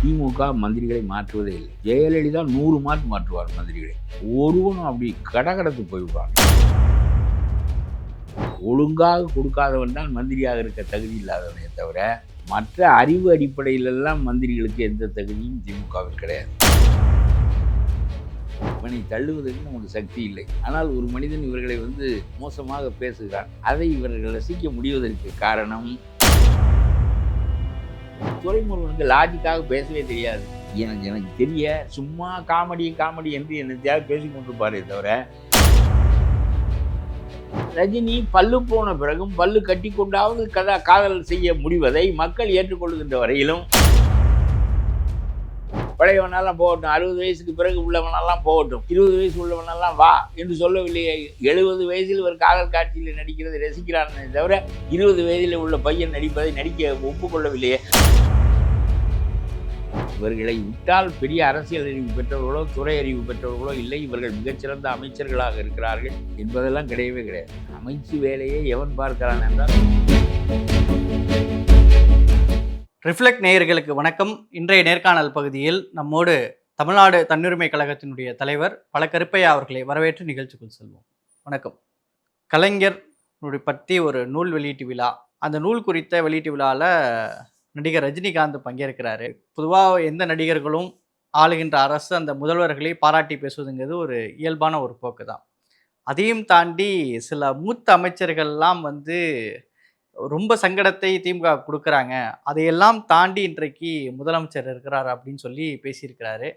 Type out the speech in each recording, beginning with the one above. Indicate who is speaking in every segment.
Speaker 1: திமுக மந்திரிகளை மாற்றுவதே இல்லை. ஜெயலலிதா நூறு மார்க் மாற்றுவார் மந்திரிகளை. ஒருவனும் அப்படி கடகடத்து போய்விடுவாங்க ஒழுங்காக கொடுக்காதவன் தான் மந்திரியாக இருக்க தகுதி இல்லாதவனே தவிர மற்ற அறிவு அடிப்படையிலெல்லாம் மந்திரிகளுக்கு எந்த தகுதியும் திமுகவில் கிடையாது. இவனை தள்ளுவதற்கு நமக்கு சக்தி இல்லை. ஆனால் ஒரு மனிதன் இவர்களை வந்து மோசமாக பேசுகிறான். அதை இவர்கள் ரசிக்க முடிவதற்கு காரணம் துறைமுருகனுக்கு லாஜிக்காக பேசவே தெரியாது. எனக்கு எனக்கு தெரிய சும்மா காமெடி காமெடி என்று என்னத்தையாவது பேசி கொண்டிருப்பாரே தவிர ரஜினி பல்லு போன பிறகும் பல்லு கட்டி கொண்டாவது கதா காதல் செய்ய முடிவதை மக்கள் ஏற்றுக்கொள்கின்ற வரையிலும் பழையவனெல்லாம் போகட்டும் அறுபது வயசுக்கு பிறகு உள்ளவனெல்லாம் போகட்டும் இருபது வயசு உள்ளவனெல்லாம் வா என்று சொல்லவில்லையே எழுபது வயசில் ஒரு காதல் காட்சியில் நடிக்கிறது ரசிக்கிறானே தவிர இருபது வயதில் உள்ள பையன் நடிப்பதை நடிக்க ஒப்புக்கொள்ளவில்லையே. இவர்களை விட்டால் பெரிய அரசியல் அறிவு பெற்றவர்களோ துறை அறிவு பெற்றவர்களோ இல்லை. இவர்கள் மிகச்சிறந்த அமைச்சர்களாக இருக்கிறார்கள் என்பதெல்லாம் கிடையவே கிடையாது. அமைச்சு வேலையை எவன் பார்க்கிறான் என்றால்
Speaker 2: ரிஃப்ளெக்ட் நேயர்களுக்கு வணக்கம். இன்றைய நேர்காணல் பகுதியில் நம்மோடு தமிழ்நாடு தன்னுரிமை கழகத்தினுடைய தலைவர் பல கருப்பையா அவர்களை வரவேற்று நிகழ்ச்சிக்குள் செல்வோம். வணக்கம். கலைஞர் பற்றி ஒரு நூல் வெளியீட்டு விழா. அந்த நூல் குறித்த வெளியீட்டு விழாவில் நடிகர் ரஜினிகாந்த் பங்கேற்கிறாரு. பொதுவாக எந்த நடிகர்களும் ஆளுகின்ற அரசு அந்த முதல்வர்களை பாராட்டி பேசுவதுங்கிறது ஒரு இயல்பான ஒரு போக்கு தான் அதையும் தாண்டி சில மூத்த அமைச்சர்கள்லாம் வந்து ரொம்ப சங்கடத்தை திமுக கொடுக்குறாங்க. அதையெல்லாம் தாண்டி இன்றைக்கு முதலமைச்சர் இருக்கிறார் அப்படின்னு சொல்லி பேசியிருக்கிறாரு.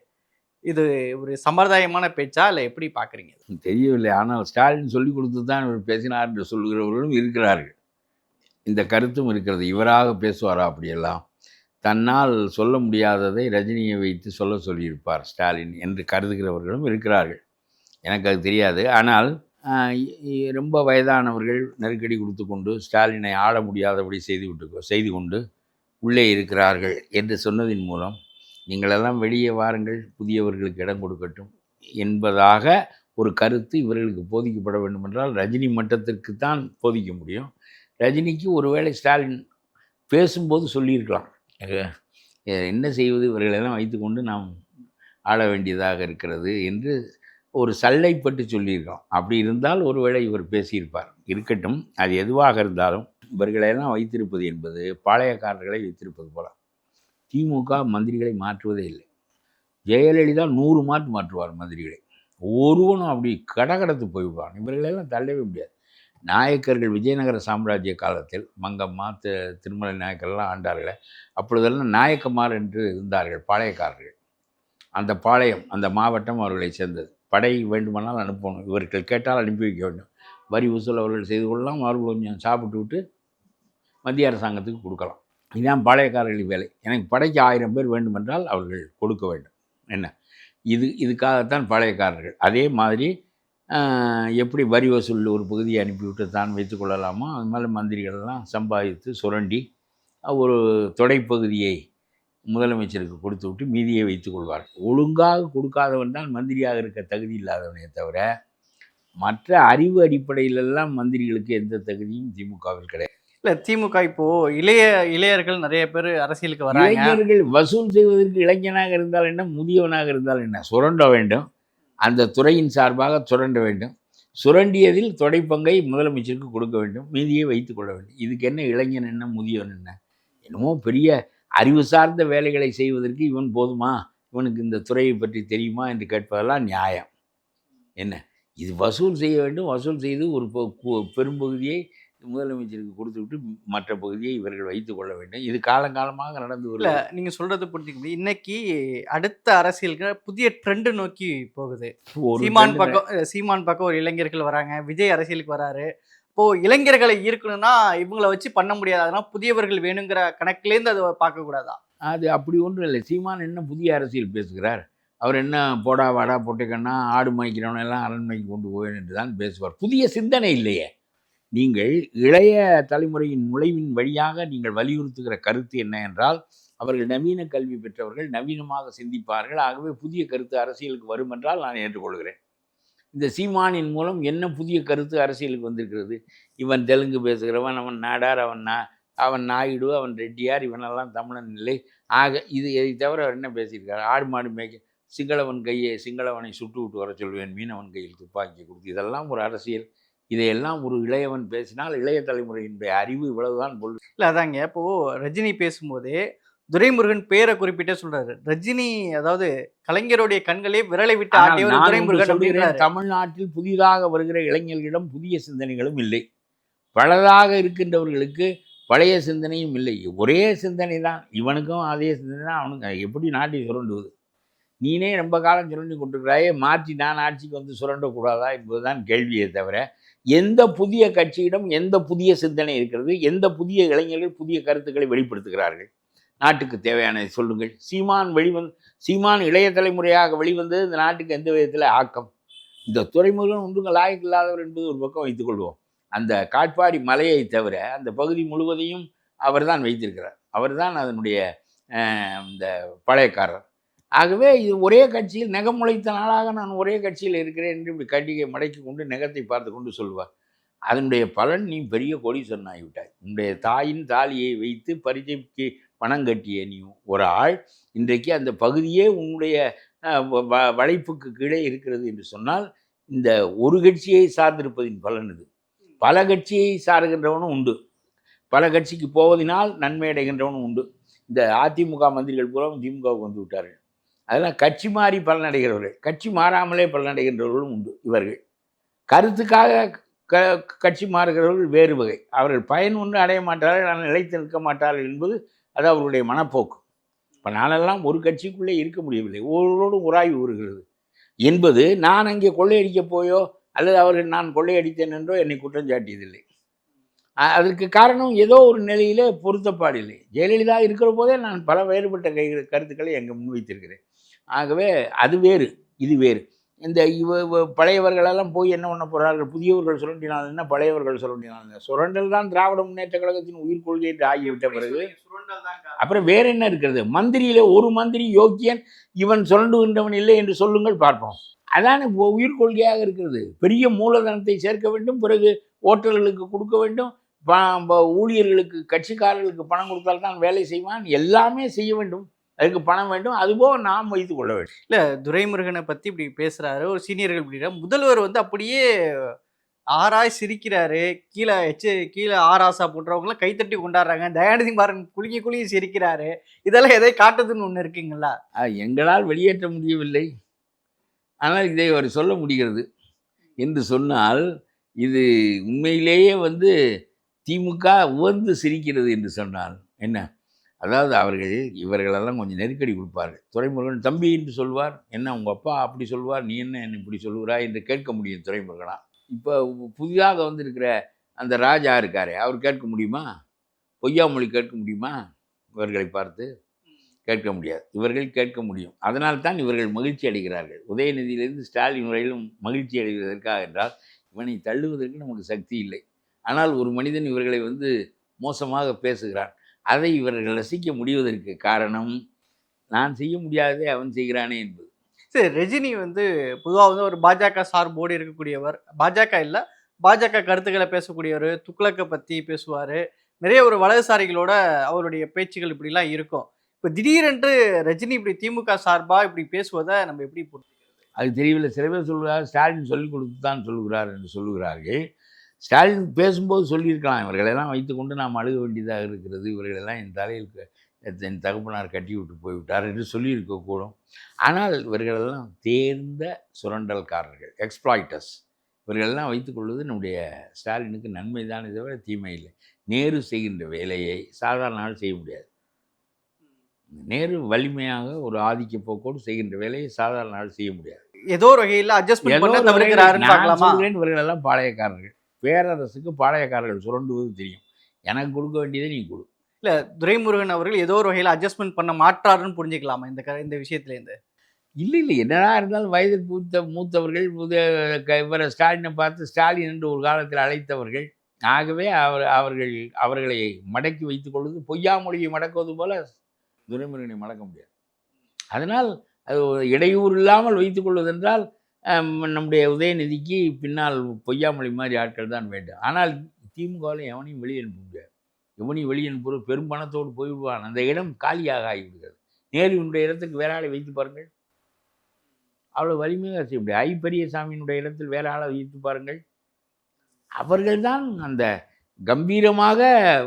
Speaker 2: இது ஒரு சம்பிரதாயமான பேச்சா இல்லை எப்படி பார்க்குறீங்க
Speaker 1: தெரியவில்லை. ஆனால் ஸ்டாலின் சொல்லி கொடுத்து தான் இவர் பேசினார் என்று சொல்கிறவர்களும் இருக்கிறார்கள். இந்த கருத்தும் இருக்கிறது. இவராக பேசுவாரா அப்படியெல்லாம்? தன்னால் சொல்ல முடியாததை ரஜினியை வைத்து சொல்ல சொல்லியிருப்பார் ஸ்டாலின் என்று கருதுகிறவர்களும் இருக்கிறார்கள். எனக்கு அது தெரியாது. ஆனால் ரொம்ப வயதானவர்கள் நெருக்கடி கொடுத்து கொண்டு ஸ்டாலினை ஆள முடியாதபடி செய்து விட்டு செய்து கொண்டு உள்ளே இருக்கிறார்கள் என்று சொன்னதின் மூலம் நீங்களெல்லாம் வெளியே வாருங்கள் புதியவர்களுக்கு இடம் கொடுக்கட்டும் என்பதாக ஒரு கருத்து இவர்களுக்கு போதிக்கப்பட வேண்டும் என்றால் ரஜினி மட்டத்திற்கு தான் போதிக்க முடியும். ரஜினிக்கு ஒருவேளை ஸ்டாலின் பேசும்போது சொல்லியிருக்கலாம். என்ன செய்வது? இவர்களெல்லாம் வைத்துக்கொண்டு நாம் ஆள வேண்டியதாக இருக்கிறது என்று ஒரு சல்லைப்பட்டு சொல்லியிருக்கோம். அப்படி இருந்தால் ஒருவேளை இவர் பேசியிருப்பார். இருக்கட்டும் அது எதுவாக இருந்தாலும் இவர்களெல்லாம் வைத்திருப்பது என்பது பாளையக்காரர்களை வைத்திருப்பது போல. திமுக மந்திரிகளை மாற்றுவதே இல்லை. ஜெயலலிதா நூறு மார்க் மாற்றுவார் மந்திரிகளை. ஒருவனும் அப்படி கடகடத்து போய்விடுவான். இவர்களெல்லாம் தள்ளவே முடியாது. நாயக்கர்கள் விஜயநகர சாம்ராஜ்ய காலத்தில் மங்கம்மா தி திருமலை நாயக்கர்லாம் ஆண்டார்களே. அப்பொழுதெல்லாம் நாயக்கமார் என்று இருந்தார்கள் பாளையக்காரர்கள். அந்த பாளையம் அந்த மாவட்டம் அவர்களை சேர்ந்தது. படை வேண்டுமானால் அனுப்பணும். இவர்கள் கேட்டால் அனுப்பி வைக்க வேண்டும். வரி வசூல் அவர்கள் செய்து கொள்ளலாம். அவர்கள் கொஞ்சம் சாப்பிட்டு விட்டு மத்திய அரசாங்கத்துக்கு கொடுக்கலாம். இதுதான் பாளையக்காரர்களின் வேலை. எனக்கு படைக்கு ஆயிரம் பேர் வேண்டுமென்றால் அவர்கள் கொடுக்க வேண்டும். என்ன? இது இதுக்காகத்தான் பாளையக்காரர்கள். அதே மாதிரி எப்படி வரி வசூல் ஒரு பகுதியை அனுப்பிவிட்டு தான் வைத்துக்கொள்ளலாமோ அது மாதிரி மந்திரிகள்லாம் சம்பாதித்து சுரண்டி ஒரு தொடைப்பகுதியை முதலமைச்சருக்கு கொடுத்து விட்டு மீதியை வைத்துக் கொள்வார். ஒழுங்காக கொடுக்காதவன் தான் மந்திரியாக இருக்க தகுதி இல்லாதவனே தவிர மற்ற அறிவு அடிப்படையிலெல்லாம் மந்திரிகளுக்கு எந்த தகுதியும் திமுகவில் கிடையாது.
Speaker 2: இல்லை திமுக இப்போ இளைய இளையர்கள் நிறைய பேர் அரசியலுக்கு வராங்க.
Speaker 1: இளைஞர்கள் வசூல் செய்வதற்கு இளைஞனாக இருந்தால் என்ன முதியவனாக இருந்தால் என்ன? சுரண்ட வேண்டும். அந்த துறையின் சார்பாக சுரண்ட வேண்டும். சுரண்டியதில் தொடைப்பங்கை முதலமைச்சருக்கு கொடுக்க வேண்டும். மீதியை வைத்துக் கொள்ள வேண்டும். இதுக்கு என்ன இளைஞன் என்ன முதியவன் என்ன? என்னமோ பெரிய அறிவு சார்ந்த வேலைகளை செய்வதற்கு இவன் போதுமா? இவனுக்கு இந்த துறையை பற்றி தெரியுமா என்று கேட்பதெல்லாம் நியாயம். என்ன? இது வசூல் செய்ய வேண்டும். வசூல் செய்து ஒரு பெரும்பகுதியை முதலமைச்சருக்கு கொடுத்துவிட்டு மற்ற பகுதியை இவர்கள் வைத்துக் கொள்ள வேண்டும். இது காலங்காலமாக நடந்து
Speaker 2: இல்ல
Speaker 1: வருகிறது.
Speaker 2: நீங்க சொல்றது புரிஞ்சுக்க இன்னைக்கு அடுத்த அரசியலுக்கு புதிய ட்ரெண்ட் நோக்கி போகுது. சீமான் பக்கம் சீமான் பக்கம் ஒரு இளைஞர்கள் வராங்க. விஜய் அரசியலுக்கு வராரு. இப்போ இளைஞர்களை ஈர்க்கணும்னா இவங்களை வச்சு பண்ண முடியாது. அதனால புதியவர்கள் வேணுங்கிற கணக்குலேருந்து அதை பார்க்க
Speaker 1: அது அப்படி ஒன்றும் இல்லை. சீமான் என்ன புதிய அரசியல் பேசுகிறார்? அவர் என்ன போடா வாடா போட்டுக்கன்னா ஆடு மாய்க்கிறவன எல்லாம் அரண்மனைக்கு கொண்டு போவேன் என்று தான் பேசுவார். புதிய சிந்தனை இல்லையே. நீங்கள் இளைய தலைமுறையின் நுழைவின் வழியாக நீங்கள் வலியுறுத்துகிற கருத்து என்ன என்றால் அவர்கள் நவீன கல்வி பெற்றவர்கள் நவீனமாக சிந்திப்பார்கள். ஆகவே புதிய கருத்து அரசியலுக்கு வரும் என்றால் நான் ஏற்றுக்கொள்கிறேன். இந்த சீமானின் மூலம் என்ன புதிய கருத்து அரசியலுக்கு வந்திருக்கிறது? இவன் தெலுங்கு பேசுகிறவன் அவன் நாடார் அவன் நா அவன் நாயுடு அவன் ரெட்டியார் இவனெல்லாம் தமிழன் இல்லை. ஆக இது இதை தவிர அவர் என்ன பேசியிருக்காரு? ஆடு மாடு மேய்க்க சிங்களவன் கையை சிங்களவனை சுட்டு விட்டு வர சொல்வேன் மீனவன் கையில் துப்பாக்கி கொடுத்து இதெல்லாம் ஒரு அரசியல். இதையெல்லாம் ஒரு இளையவன் பேசினால் இளைய தலைமுறையினுடைய அறிவு இவ்வளவுதான். பொருள்
Speaker 2: இல்லை அதாங்க இப்போது ரஜினி பேசும்போதே துரைமுருகன் பேரை குறிப்பிட்டே சொல்றாரு. ரஜினி அதாவது கலைஞருடைய கண்களே விரலை விட்டு ஆட்டியவர் துரைமுருகன்
Speaker 1: தமிழ்நாட்டில் புதிதாக வருகிற இளைஞர்களிடம் புதிய சிந்தனைகளும் இல்லை. பழதாக இருக்கின்றவர்களுக்கு பழைய சிந்தனையும் இல்லை. ஒரே சிந்தனை தான். இவனுக்கும் அதே சிந்தனை தான். அவனுக்கு எப்படி நாட்டை சுரண்டுவது? நீனே ரொம்ப காலம் சுரண்டி கொண்டிருக்கிறாயே. மாற்றி நான் ஆட்சிக்கு வந்து சுரண்டக்கூடாதா என்பதுதான் கேள்வியே தவிர எந்த புதிய கட்சியிடம் எந்த புதிய சிந்தனை இருக்கிறது? எந்த புதிய இளைஞர்கள் புதிய கருத்துக்களை வெளிப்படுத்துகிறார்கள்? நாட்டுக்கு தேவையானதை சொல்லுங்கள். சீமான் வெளிவந்து சீமான் இளைய தலைமுறையாக வெளிவந்தது இந்த நாட்டுக்கு எந்த விதத்தில் ஆக்கம்? இந்த துறைமுருகன் ஒன்றுங்க லாயக்கு இல்லாதவர் என்பது ஒரு பக்கம் வைத்துக்கொள்வோம் அந்த காட்பாடி மலையை தவிர அந்த பகுதி முழுவதையும் அவர்தான் வைத்திருக்கிறார். அவர் தான் அதனுடைய இந்த பழையக்காரர். ஆகவே இது ஒரே கட்சியில் நெகம் முளைத்த நாளாக நான் ஒரே கட்சியில் இருக்கிறேன் என்று இப்படி கட்டிகை மடக்கி கொண்டு நெகத்தை பார்த்து கொண்டு சொல்வார். அதனுடைய பலன் நீ பெரிய கோடீஸ்வரன் ஆகிவிட்டாய் உன்னுடைய தாயின் தாலியை வைத்து பரிச்சைக்கு பணம் கட்டிய நீ ஒரு ஆள். இன்றைக்கு அந்த பகுதியே உன்னுடைய வ- வ- வளைப்புக்கு கீழே இருக்கிறது என்று சொன்னால் இந்த ஒரு கட்சியை சார்ந்திருப்பதின் பலன் இது. பல கட்சியை சார்கின்றவனும் உண்டு. பல கட்சிக்கு போவதினால் நன்மை அடைகின்றவனும் உண்டு. இந்த அதிமுக மந்திரிகள் பூரா திமுகவுக்கு வந்து விட்டார்கள். அதெல்லாம் கட்சி மாறி பலனடைகிறவர்கள் கட்சி மாறாமலே பலனடைகின்றவர்களும் உண்டு இவர்கள். கருத்துக்காக க கட்சி மாறுகிறவர்கள் வேறு வகை. அவர்கள் பயன் ஒன்று அடைய மாட்டார்கள் ஆனால் நிலைத்து நிற்க மாட்டார்கள் என்பது அது அவருடைய மனப்போக்கு. இப்போ நானெல்லாம் ஒரு கட்சிக்குள்ளே இருக்க முடியவில்லை. ஒவ்வொருவரோடும் உராய்வு வருகிறது. என்பது நான் அங்கே கொள்ளையடிக்கப் போயோ அல்லது அவர்கள் நான் கொள்ளையடித்தேன் என்றோ என்னை குற்றம் சாட்டியதில்லை. அதற்கு காரணம் ஏதோ ஒரு நிலையிலே பொருத்தப்பாடில்லை ஜெயலலிதா இருக்கிற போதே நான் பல வேறுபட்ட கை கருத்துக்களை எங்கே முன்வைத்திருக்கிறேன். ஆகவே அது வேறு இது வேறு. இந்த இவ பழையவர்களெல்லாம் போய் என்ன பண்ண போகிறார்கள் புதியவர்கள் சுரண்டினால் என்ன? பழையவர்கள் சுரண்டினால் சுரண்டல் தான் திராவிட முன்னேற்ற கழகத்தின் உயிர் கொள்கை என்று ஆகிவிட்ட பிறகு அப்புறம் வேற என்ன இருக்கிறது? மந்திரியில ஒரு மந்திரி யோக்கியன் இவன் சுரண்டுகின்றவன் இல்லை என்று சொல்லுங்கள் பார்ப்போம். அதான உயிர் கொள்கையாக இருக்கிறது. பெரிய மூலதனத்தை சேர்க்க வேண்டும் பிறகு ஓட்டல்களுக்கு கொடுக்க வேண்டும் ப- ஊழியர்களுக்கு கட்சிக்காரர்களுக்கு பணம் கொடுத்தால் தான் வேலை செய்வான் எல்லாமே செய்ய வேண்டும். அதுக்கு பணம் வேண்டும். அதுபோக நாம் வைத்துக் கொள்ள வேண்டும்.
Speaker 2: இல்ல துரைமுருகனை பத்தி இப்படி பேசுறாரு. ஒரு சீனியர்கள் இப்படி முதல்வர் வந்து அப்படியே ஆராய் சிரிக்கிறாரு. கீழே எச்சு கீழே ஆராசா போன்றவங்களாம் கைத்தட்டி கொண்டாடுறாங்க. தயாநிதி மாறன் குலுங்கி குலுங்கி சிரிக்கிறாரு. இதெல்லாம் எதை காட்டுதுன்னு ஒண்ணு இருக்குங்களா?
Speaker 1: எங்களால் வெளியேற்ற முடியவில்லை. ஆனால் இதை அவர் சொல்ல முடிகிறது. என்று சொன்னால் இது உண்மையிலேயே வந்து திமுக உவந்து சிரிக்கிறது என்று சொன்னால் என்ன? அதாவது அவர்கள் இவர்களெல்லாம் கொஞ்சம் நெருக்கடி கொடுப்பார்கள். துறைமுருகன் தம்பி என்று சொல்வார். என்ன உங்கள் அப்பா அப்படி சொல்வார்? நீ என்ன என்ன இப்படி சொல்லுகிறாய் என்று கேட்க முடியும் துறைமுருகனாக இப்போ புதிதாக வந்திருக்கிற அந்த ராஜா இருக்காரே அவர் கேட்க முடியுமா? பொய்யாமொழி கேட்க முடியுமா? இவர்களை பார்த்து கேட்க முடியாது. இவர்கள் கேட்க முடியும். அதனால் தான் இவர்கள் மகிழ்ச்சி அடைகிறார்கள். உதயநிதியிலிருந்து ஸ்டாலின் வரையிலும் மகிழ்ச்சி அடைவதற்காக என்றால் இவனை தள்ளுவதற்கு நமக்கு சக்தி இல்லை. ஆனால் ஒரு மனிதன் இவர்களை வந்து மோசமாக பேசுகிறான். அதை இவர்கள் ரசிக்க முடிவதற்கு காரணம் நான் செய்ய முடியாததை அவன் செய்கிறானே என்பது.
Speaker 2: சரி ரஜினி வந்து பொதுவா வந்து ஒரு பாஜக சார்போடு இருக்கக்கூடியவர். பாஜக இல்ல பாஜக கருத்துக்களை பேசக்கூடியவர் துக்ளக்கை பத்தி பேசுவாரு. நிறைய ஒரு வலதுசாரிகளோட அவருடைய பேச்சுகள் இப்படிலாம் இருக்கும். இப்போ திடீரென்று ரஜினி இப்படி திமுக சார்பா இப்படி பேசுவதை நம்ம எப்படி புரிஞ்சுக்கிறது?
Speaker 1: அது தெரியவில்லை. சில பேர் சொல்கிறார் ஸ்டாலின் சொல்லிக் கொடுத்து தான் சொல்லுகிறார் என்று சொல்லுகிறார்கள். ஸ்டாலின் பேசும்போது சொல்லியிருக்கலாம் இவர்களெல்லாம் வைத்துக்கொண்டு நாம் அழுக வேண்டியதாக இருக்கிறது. இவர்களெல்லாம் என் தலையில் என் தகப்பனார் கட்டி விட்டு போய்விட்டார் என்று சொல்லியிருக்கக்கூடும் ஆனால் இவர்களெல்லாம் தேர்ந்த சுரண்டல்காரர்கள் எக்ஸ்ப்ளாய்டர்ஸ் இவர்களெல்லாம் வைத்துக்கொள்வது நம்முடைய ஸ்டாலினுக்கு நன்மை தான் தவிர தீமை இல்லை. நேரு செய்கின்ற வேலையை சாதாரண ஆள் செய்ய முடியாது. நேரு வலிமையாக ஒரு ஆதிக்க போக்கோடு செய்கின்ற வேலையை சாதாரண ஆள் செய்ய முடியாது.
Speaker 2: ஏதோ ஒரு வகையில அட்ஜஸ்ட்மெண்ட்
Speaker 1: ஏதோ
Speaker 2: பண்ண
Speaker 1: ஒரு வகையில்
Speaker 2: தவிர்க்கிறாருன்னு
Speaker 1: நான்
Speaker 2: பார்க்கலாமா?
Speaker 1: சொல்கிறேன் இவர்கள் எல்லாம் பாளையக்காரர்கள். பேரரசுக்கு பாளையக்காரர்கள் சுரண்டுவது தெரியும். எனக்கு கொடுக்க வேண்டியதை நீ கொடு.
Speaker 2: துரைமுருகன் அவர்கள் ஏதோ ஒரு வகையில அட்ஜஸ்ட்மெண்ட் பண்ண மாட்டாருன்னு புரிஞ்சுக்கலாமா இந்த க- இந்த விஷயத்துல இருந்து
Speaker 1: இல்லை இல்லை என்னடா இருந்தாலும் வயதில் மூத்த மூத்தவர்கள் புதிய க- இவரை ஸ்டாலினை பார்த்து ஸ்டாலின் என்று ஒரு காலத்தில் அழைத்தவர்கள் ஆகவே அவர் அவர்கள் அவர்களை மடக்கி வைத்துக் கொள்வது பொய்யாமொழியை மடக்குவது போல துரைமுருகனை மடக்க முடியாது. அதனால் அது இடையூறு இல்லாமல் வைத்துக் கொள்வதென்றால் அம், நம்முடைய உதயநிதிக்கு பின்னால் பொய்யாமொழி மாதிரி ஆட்கள் தான் வேண்டும். ஆனால் திமுகவில் எவனையும் வெளியனுப்ப முடியாது. எவனையும் வெளியனுப்புற பெரும் பணத்தோடு போய்விடுவான். அந்த இடம் காலியாக ஆகிவிடுகிறது. நேருவினுடைய இடத்துக்கு வேற ஆளை வைத்து பாருங்கள். அவ்வளோ வலிமையாக செய்ய முடியாது. ஐ பெரியசாமியினுடைய இடத்தில் வேற ஆளை வைத்து பாருங்கள். அவர்கள்தான் அந்த கம்பீரமாக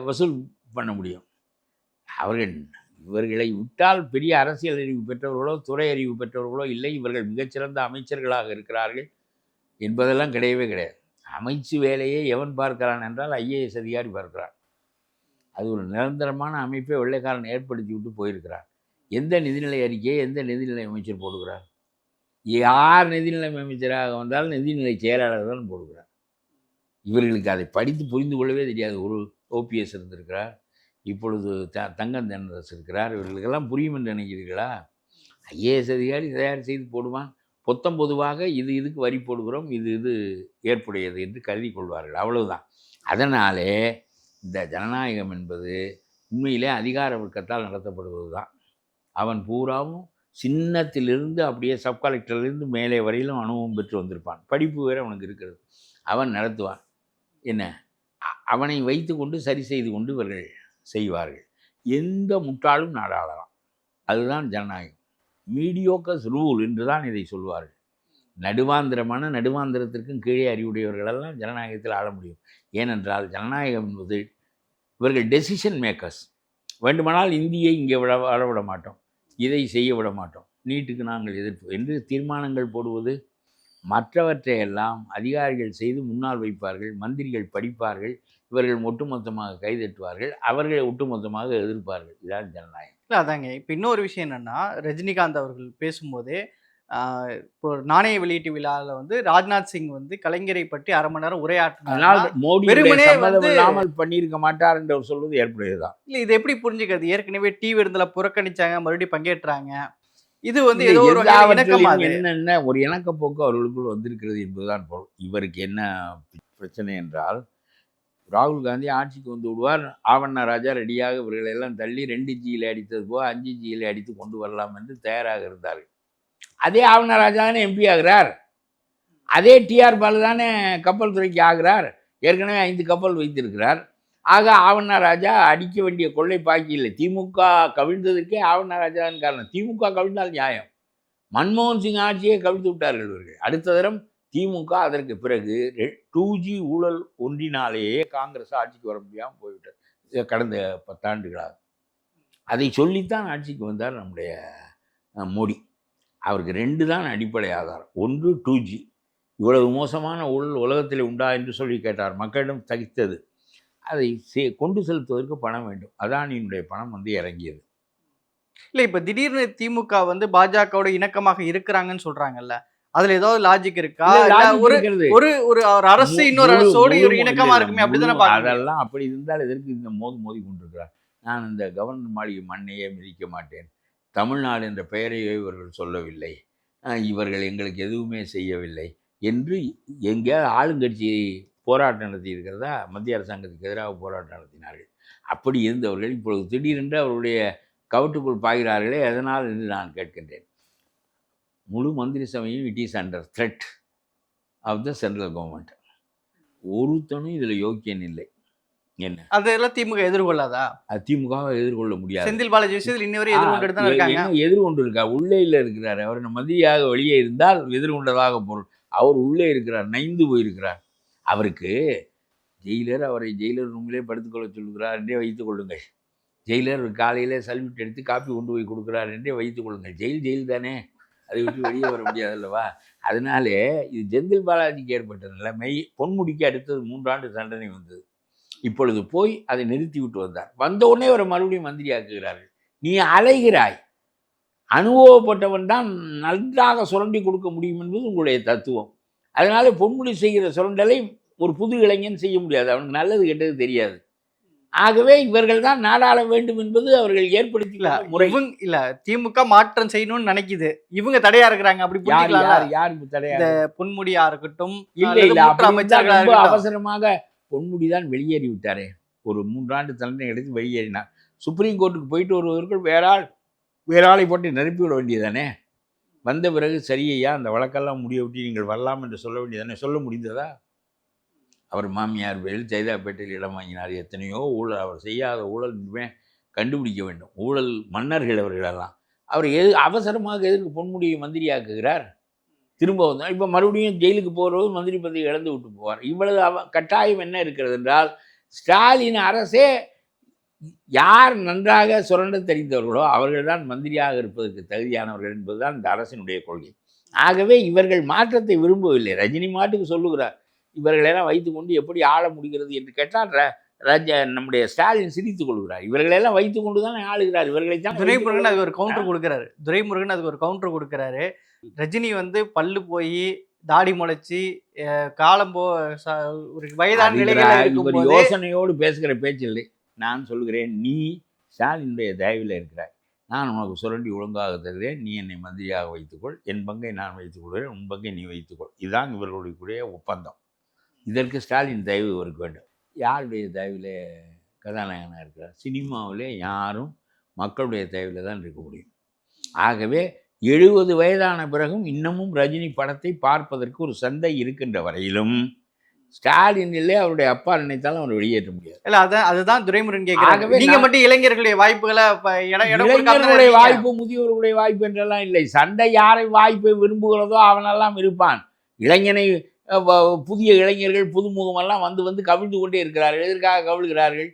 Speaker 1: வசூல் பண்ண முடியும். அவர்கள் இவர்களை விட்டால் பெரிய அரசியல் அறிவு பெற்றவர்களோ துறை அறிவு பெற்றவர்களோ இல்லை. இவர்கள் மிகச்சிறந்த அமைச்சர்களாக இருக்கிறார்கள் என்பதெல்லாம் கிடையவே கிடையாது. அமைச்சு வேலையை எவன் பார்க்கிறான் என்றால் ஐஏஎஸ் அதிகாரி பார்க்கிறான். அது ஒரு நிரந்தரமான அமைப்பை வெள்ளைக்காரன் ஏற்படுத்தி விட்டு போயிருக்கிறார் எந்த நிதிநிலை அறிக்கையை எந்த நிதிநிலை அமைச்சர் போடுகிறார்? யார் நிதிநிலை அமைச்சராக வந்தாலும் நிதிநிலை செயலாளர் தான் போடுகிறார். இவர்களுக்கு அதை படித்து புரிந்து கொள்ளவே தெரியாது. ஒரு ஓபிஎஸ் இருந்திருக்கிறார். இப்பொழுது த தங்கம் தென்னரசு இருக்கிறார் இவர்களுக்கெல்லாம் புரியும் என்று நினைக்கிறீர்களா? ஐஏஎஸ் அதிகாரி தயார் செய்து போடுவான். பொத்தம் பொதுவாக இது இதுக்கு வரி போடுகிறோம் இது இது ஏற்புடையது என்று கருதி கொள்வார்கள். அவ்வளவுதான். அதனாலே இந்த ஜனநாயகம் என்பது உண்மையிலே அதிகார வர்க்கத்தால் நடத்தப்படுவது தான் அவன் பூராவும் சின்னத்திலிருந்து அப்படியே சப் கலெக்டர்லேருந்து மேலே வரையிலும் அனுபவம் பெற்று வந்திருப்பான். படிப்பு வேறு அவனுக்கு இருக்கிறது. அவன் நடத்துவான். என்ன? அவனை வைத்து கொண்டு சரி செய்து கொண்டு இவர்கள் செய்வார்கள். எந்த முட்டாளும் நாடாளலாம் அதுதான் ஜனநாயகம். மீடியோக்கஸ் ரூல் என்று தான் இதை சொல்வார்கள். நடுவாந்திரமான நடுவாந்திரத்திற்கும் கீழே அறிவுடையவர்களெல்லாம் ஜனநாயகத்தில் ஆள முடியும். ஏனென்றால் ஜனநாயகம் என்பது இவர்கள் டெசிஷன் மேக்கர்ஸ் வேண்டுமானால் இந்தியை இங்கே விட வாழ விட மாட்டோம். இதை செய்ய விட மாட்டோம். நீட்டுக்கு நாங்கள் எதிர்ப்பு. என்று தீர்மானங்கள் போடுவது மற்றவற்றையெல்லாம் அதிகாரிகள் செய்து முன்னால் வைப்பார்கள் மந்திரிகள் படிப்பார்கள் இவர்கள் ஒட்டுமொத்தமாக கைதட்டுவார்கள் அவர்களை ஒட்டுமொத்தமாக எதிர்ப்பார்கள். இதான் ஜனநாயகம்.
Speaker 2: இல்லை அதாங்க. இப்போ இன்னொரு விஷயம் என்னன்னா ரஜினிகாந்த் அவர்கள் பேசும்போதே இப்போ நாணய வெளியீட்டு விழாவில் வந்து ராஜ்நாத் சிங் வந்து கலைஞரை பற்றி அரை மணி நேரம் உரையாற்றினார்
Speaker 1: மோடி இல்லாமல் பண்ணியிருக்க மாட்டார் என்று சொல்வது ஏற்புடையதுதான்.
Speaker 2: இல்லை இது எப்படி புரிஞ்சுக்கிறது? ஏற்கனவே டி விருந்தில் புறக்கணிச்சாங்க மறுபடியும் பங்கேற்றாங்க. இது வந்து ஏதோ ஒரு
Speaker 1: என்னென்ன ஒரு இணக்கப்போக்கு அவர்களுக்குள் வந்திருக்கிறது என்பதுதான் பொருள் இவருக்கு என்ன பிரச்சனை என்றால் ராகுல் காந்தி ஆட்சிக்கு வந்து விடுவார். ஆவண்ண ராஜா ரெடியாக இவர்களெல்லாம் தள்ளி ரெண்டு ஜியில் அடித்தது போக அஞ்சு ஜியில் அடித்து கொண்டு வரலாம் என்று தயாராக இருந்தார்கள். அதே ஆவண்ண ராஜா தானே எம்பி ஆகிறார். அதே டிஆர் பாலு தானே கப்பல் துறைக்கு ஆகிறார். ஏற்கனவே ஐந்து கப்பல் வைத்திருக்கிறார். ஆக ஆவண்ணா ராஜா அடிக்க வேண்டிய கொள்ளை பாக்கி இல்லை. திமுக கவிழ்ந்ததற்கே ஆவண்ணா ராஜா தான் காரணம். திமுக கவிழ்ந்தால் நியாயம். மன்மோகன் சிங் ஆட்சியை கவிழ்த்து விட்டார்கள் இவர்கள். அடுத்த தரம் திமுக அதற்கு பிறகு டூ ஜி ஊழல் ஒன்றினாலேயே காங்கிரஸ் ஆட்சிக்கு வர முடியாமல் போய்விட்டது. கடந்த பத்தாண்டுகளாக. அதை சொல்லித்தான் ஆட்சிக்கு வந்தார் நம்முடைய மோடி. அவருக்கு ரெண்டு தான் அடிப்படை ஆதாரம். ஒன்று டூ ஜி. இவ்வளவு மோசமான ஊழல் உலகத்தில் உண்டா என்று சொல்லி கேட்டார். மக்களிடம் தகித்தது அதை சே கொண்டு செலுத்துவதற்கு பணம் வேண்டும். அதானியினுடைய பணம் வந்து இறங்கியது.
Speaker 2: இல்லை இப்போ திடீர்னு திமுக வந்து பாஜகவோட இணக்கமாக இருக்கிறாங்கன்னு சொல்கிறாங்கல்ல அதுல ஏதாவது லாஜிக் இருக்கா? ஒரு. ஒரு ஒரு அரசு இன்னொரு அரசோடு ஒரு இணக்கமா இருக்குமே அப்படிதானே
Speaker 1: அதெல்லாம் அப்படி இருந்தால் எதற்கு இந்த மோதி மோதி கொண்டிருக்கிறார்? நான் இந்த கவர்னர் மாளிகை மண்ணையே மிதிக்க மாட்டேன். தமிழ்நாடு என்ற பெயரையே இவர்கள் சொல்லவில்லை. இவர்கள் எங்களுக்கு எதுவுமே செய்யவில்லை என்று எங்கேயாவது ஆளுங்கட்சி போராட்டம் நடத்தி இருக்கிறதா மத்திய அரசாங்கத்துக்கு எதிராக போராட்டம் நடத்தினார்கள். அப்படி இருந்தவர்கள் இப்பொழுது திடீரென்று அவருடைய கவட்டுக்குள் பாய்கிறார்களே எதனால் என்று நான் கேட்கின்றேன். முழு மந்திரி சபையும் it is under threat of the central government ஒருத்தனும் இதில் யோக்கியன் இல்லை. என்ன?
Speaker 2: அதெல்லாம் திமுக எதிர்கொள்ளாதா?
Speaker 1: அது திமுகவை எதிர்கொள்ள முடியாது.
Speaker 2: செந்தில் பாலாஜி விஷயத்தில் இன்ன வரை எதிர்கொண்டுட்டு தான் இருக்காங்க.
Speaker 1: எதிர்கொண்டு இருக்கா? உள்ளே இல்லை இருக்கிறார். அவர் மந்திரியாக வெளியே இருந்தால் எதிர்கொண்டதாக பொருள். அவர் உள்ளே இருக்கிறார் நைந்து போயிருக்கிறார். அவருக்கு ஜெயிலர் அவரை ஜெயிலர் ரூமிலே படுத்துக்கொள்ள சொல்லுகிறார் என்றே வைத்துக் கொள்ளுங்கள். ஜெயிலர் காலையிலே சல்யூட் எடுத்து காப்பி கொண்டு போய் கொடுக்குறார் என்றே வைத்துக் கொள்ளுங்கள். ஜெயில் ஜெயில் தானே அதை விட்டு வெளியே வர முடியாது அல்லவா அதனாலே இது செந்தில் பாலாஜிக்கு ஏற்பட்ட நிலைமை பொன்முடிக்கு அடுத்தது மூன்றாண்டு தண்டனை வந்தது. இப்பொழுது போய் அதை நிறுத்தி விட்டு வந்தார். வந்த உடனே அவரை மறுபடியும் மந்திரியாக்குகிறார்கள். நீ அலைகிறாய். அனுபவப்பட்டவன் தான் நன்றாக சுரண்டி கொடுக்க முடியும் என்பது உங்களுடைய தத்துவம். அதனால பொன்முடி செய்கிற சுரண்டலை ஒரு புது இளைஞன் செய்ய முடியாது. அவனுக்கு நல்லது கெட்டது தெரியாது. ஆகவே இவர்கள் தான் நாடாள வேண்டும் என்பது அவர்கள் ஏற்படுத்தி
Speaker 2: இல்ல
Speaker 1: முறை.
Speaker 2: இல்ல திமுக மாற்றம் செய்யணும்னு நினைக்குது. இவங்க தடையா இருக்கிறாங்க அப்படி
Speaker 1: யார் யாருக்கு தடையா
Speaker 2: பொன்முடியா இருக்கட்டும்
Speaker 1: இல்ல இல்ல
Speaker 2: அமைச்சர்களா.
Speaker 1: அவசரமாக பொன்முடி தான் வெளியேறி விட்டாரே. ஒரு மூன்றாண்டு தண்டனை எடுத்து வெளியேறினார். சுப்ரீம் கோர்ட்டுக்கு போயிட்டு வருவதற்குள் வேற ஆள் வேற ஆளை போட்டு நிரப்பி விட வேண்டியதானே வந்த பிறகு சரியையா அந்த வழக்கெல்லாம் முடிய விட்டு நீங்கள் வரலாம் என்று சொல்ல வேண்டியதானே சொல்ல முடிந்ததா? அவர் மாமியார் பேரில் சைதாப்பேட்டையில் இடம் வாங்கினார். எத்தனையோ ஊழல் அவர் செய்யாத ஊழல் கண்டுபிடிக்க வேண்டும். ஊழல் மன்னர்கள் அவர்களெல்லாம். அவர் எது அவசரமாக எதற்கு பொன்முடியை மந்திரியாக்குகிறார்? திரும்ப வந்தால் இப்போ மறுபடியும் ஜெயிலுக்கு போகிறவர் மந்திரி பதவி இழந்து விட்டு போவார். இவ்வளவு அவ கட்டாயம் என்ன இருக்கிறது என்றால் ஸ்டாலின் அரசே யார் நன்றாக சுரண்ட தெரிந்தவர்களோ அவர்கள்தான் மந்திரியாக இருப்பதற்கு தகுதியானவர்கள் என்பதுதான் இந்த அரசினுடைய கொள்கை. ஆகவே இவர்கள் மாற்றத்தை விரும்பவில்லை. ரஜினி மாட்டுக்கு சொல்லுகிறார். இவர்களெல்லாம் வைத்துக்கொண்டு எப்படி ஆள முடிகிறது என்று கேட்டால் ரஜ நம்முடைய ஸ்டாலின் சிரித்துக் கொள்கிறார். இவர்களெல்லாம் வைத்துக்கொண்டு தான் ஆளுகிறார். இவர்களை தான்
Speaker 2: துரைமுருகன் அதுக்கு ஒரு கவுண்டர் கொடுக்குறாரு. துரைமுருகன் அதுக்கு ஒரு கவுண்டர் கொடுக்குறாரு. ரஜினி வந்து பல்லு போய் தாடி முளைச்சி காலம் போ ஒரு வயதான நிலையில
Speaker 1: யோசனையோடு பேசுகிற பேச்சில்லை நான் சொல்கிறேன் நீ ஸ்டாலினுடைய தயவில் இருக்கிறாய். நான் உனக்கு சுரண்டி ஒழுங்காக தருகிறேன். நீ என்னை மந்திரியாக வைத்துக்கொள். என் பங்கை நான் வைத்துக் கொள்கிறேன் உன் பங்கை நீ வைத்துக்கொள். இதுதான் இவர்களுடைய ஒப்பந்தம். இதற்கு ஸ்டாலின் தயவு இவருக்கு வேண்டும். யாருடைய தயவில் கதாநாயகனாக இருக்கிறார்? சினிமாவிலே யாரும் மக்களுடைய தயவில் தான் இருக்க முடியும். ஆகவே எழுபது வயதான பிறகும் இன்னமும் ரஜினி படத்தை பார்ப்பதற்கு ஒரு சந்தை இருக்கின்ற வரையிலும் ஸ்டாலின் இல்லை அவருடைய அப்பா நினைத்தாலும் அவர் வெளியேற்ற முடியாது.
Speaker 2: இல்ல அதான் அதுதான் துரைமுருகன்
Speaker 1: ஆகவே
Speaker 2: கேட்கிறாரு நீங்க
Speaker 1: நான்-
Speaker 2: மட்டும் இளைஞர்களுடைய வாய்ப்புகளை
Speaker 1: இளைஞர்களுடைய. வாய்ப்பு முதியோர்களுடைய வாய்ப்பு என்றெல்லாம் இல்லை. சண்டை யாரை வாய்ப்பை விரும்புகிறதோ அவனெல்லாம் இருப்பான். இளைஞனை புதிய இளைஞர்கள் புதுமுகமெல்லாம் வந்து வந்து கவிழ்ந்து கொண்டே இருக்கிறார்கள். எதற்காக கவிழ்கிறார்கள்?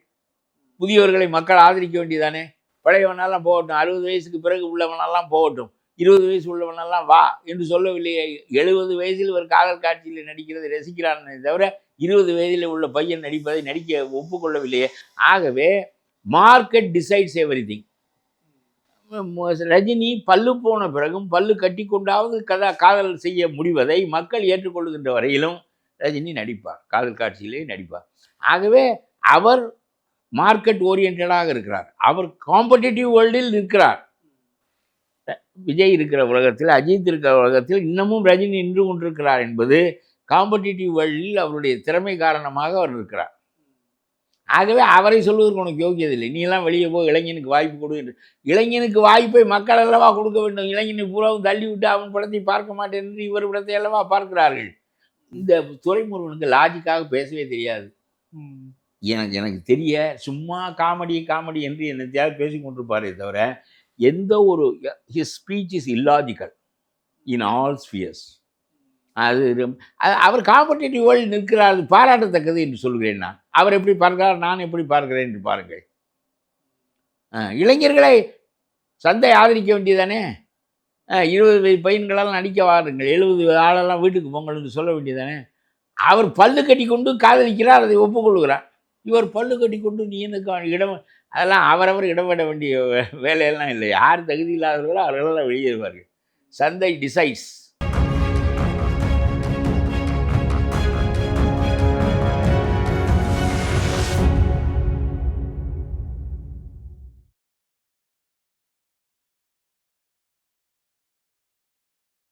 Speaker 1: புதியவர்களை மக்கள் ஆதரிக்க வேண்டியதானே? பழையவனெல்லாம் போகட்டும். அறுபது வயசுக்கு பிறகு உள்ளவனெல்லாம் போகட்டும். இருபது வயசு உள்ளவனெல்லாம் வா என்று சொல்லவில்லையே. எழுபது வயசில் ஒரு காதல் காட்சியில் நடிக்கிறது ரசிக்கிறானே தவிர இருபது வயதில் உள்ள பையன் நடிப்பதை நடிக்க ஒப்புக்கொள்ளவில்லையே. ஆகவே market decides everything Rajini பல்லு போன பிறகும் பல்லு கட்டி கொண்டாவது கதா காதல் செய்ய முடிவதை மக்கள் ஏற்றுக்கொள்கின்ற வரையிலும் ரஜினி நடிப்பார். காதல் காட்சியிலே நடிப்பார். ஆகவே அவர் மார்க்கெட் ஓரியன்டாக இருக்கிறார். அவர் காம்படிட்டிவ் வேர்ல்டில் இருக்கிறார். விஜய் இருக்கிற உலகத்தில் அஜித் இருக்கிற உலகத்தில் இன்னமும் ரஜினி நின்று கொண்டிருக்கிறார் என்பது காம்படிட்டிவ் வேர்ல்டில் அவருடைய திறமை காரணமாக அவர் இருக்கிறார். ஆகவே அவரை சொல்வதற்கு உனக்கு யோகியது இல்லை. நீ எல்லாம் வெளியே போய் இளைஞனுக்கு வாய்ப்பு கொடு என்று. இளைஞனுக்கு வாய்ப்பை மக்கள் அல்லவா கொடுக்க வேண்டும். இளைஞனை பூராவும் தள்ளிவிட்டு அவன் படத்தை பார்க்க மாட்டேன் என்று இவர் படத்தை அல்லவா பார்க்கிறார்கள்? இந்த துறைமுருகனுக்கு லாஜிக்காக பேசவே தெரியாது. எனக்கு எனக்கு தெரிய சும்மா காமெடி காமெடி என்று என்னத்தையாவது பேசி கொண்டிருப்பாரே தவிர எந்த ஒரு his speech is illogical in all spheres அது அது- அவர் காம்படிட்டிவ் வேர்ல்டு நிற்கிறார் பாராட்டத்தக்கது என்று சொல்கிறேன் நான். அவர் எப்படி பார்க்கிறார் நான் எப்படி பார்க்கிறேன் என்று பாருங்கள். இளைஞர்களை சந்தை ஆதரிக்க வேண்டியதானே? இருபது வயது பையன்களெல்லாம் நடிக்க வாருங்கள் எழுபது ஆளெல்லாம் வீட்டுக்கு பொங்கல் என்று சொல்ல வேண்டியதானே? அவர் பல்லு கட்டி கொண்டு காதலிக்கிறார் அதை ஒப்புக்கொள்கிறார். இவர் பல்லு கட்டி கொண்டு நீ எனக்கு இடம் அதெல்லாம் அவரவர் இடம்பெற வேண்டிய வேலையெல்லாம் இல்லை. யார் தகுதி இல்லாதவர்களோ அவர்களெல்லாம் வெளியேறுவார்கள். சந்தை டிசைட்ஸ்